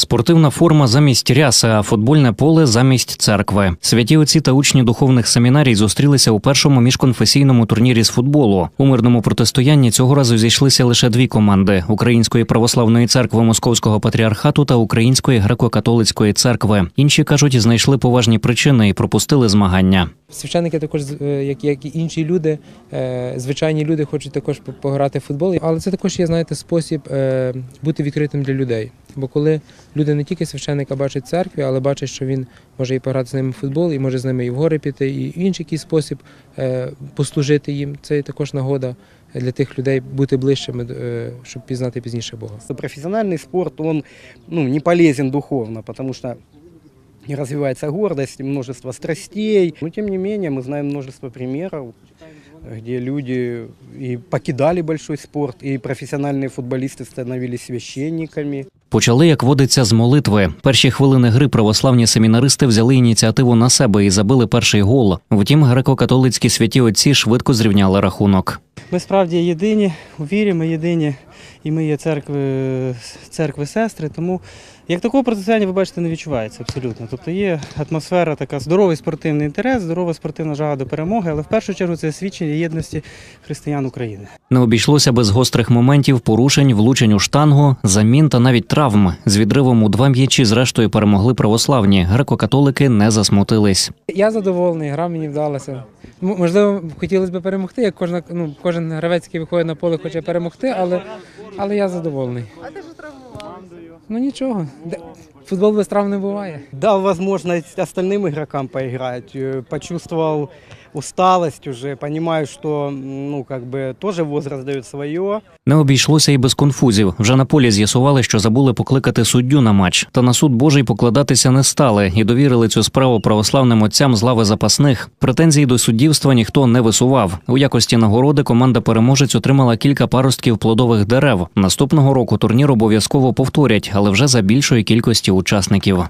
Спортивна форма замість ряси, а футбольне поле замість церкви. Святі отці та учні духовних семінарій зустрілися у першому міжконфесійному турнірі з футболу. У мирному протистоянні цього разу зійшлися лише дві команди: Української православної церкви Московського патріархату та Української греко-католицької церкви. Інші кажуть, знайшли поважні причини і пропустили змагання. Священники також, е, як, як і інші люди, е, звичайні люди хочуть також пограти в футбол, але це також є, знаєте, спосіб е, бути відкритим для людей. Бо коли люди не тільки священника бачать в церкві, але бачать, що він може і пограти з ними в футбол, і може з ними і в гори піти, і в інший якийсь спосіб е, послужити їм. Це є також нагода для тих людей бути ближчими, е, щоб пізнати пізніше Бога. Профессиональный спорт, он ну, не полезен духовно, потому что не развивается гордость, множество страстей. Но тем не менее мы знаем множество примеров, где люди и покидали большой спорт, и профессиональные футболисты становились священниками. Почали, як водиться, з молитви. Перші хвилини гри православні семінаристи взяли ініціативу на себе і забили перший гол. Втім, греко-католицькі святі отці швидко зрівняли рахунок. Ми справді єдині у вірі, ми єдині, і ми є церкви, церкви сестри. Тому як такого протистояння, ви бачите, не відчувається абсолютно. Тобто є атмосфера, така здоровий спортивний інтерес, здорова спортивна жага до перемоги, але в першу чергу це свідчення єдності християн України. Не обійшлося без гострих моментів, порушень, влучень у штангу, замін та навіть травм. З відривом у два м'ячі зрештою перемогли православні. Греко-католики не засмутились. Я задоволений, гра мені вдалася. Можливо, хотілося б перемогти, як кожна, ну, кожен гравець, який виходить на поле, хоче перемогти, але, але я задоволений. А ти ж травмувався? Ну нічого. Де- Футбол без травм не буває. Дал возможность остальным игрокам поиграть, э, почувствовал усталость уже, понимаю, что м, ну, как бы тоже возраст дает свое. Не обійшлося і без конфузів. Вже на полі з'ясували, що забули покликати суддю на матч. Та на суд Божий покладатися не стали і довірили цю справу православним отцям з лави запасних. Претензій до суддівства ніхто не висував. У якості нагороди команда переможець отримала кілька паростків плодових дерев. Наступного року турнір обов'язково повторять, але вже за більшої кількості учасників.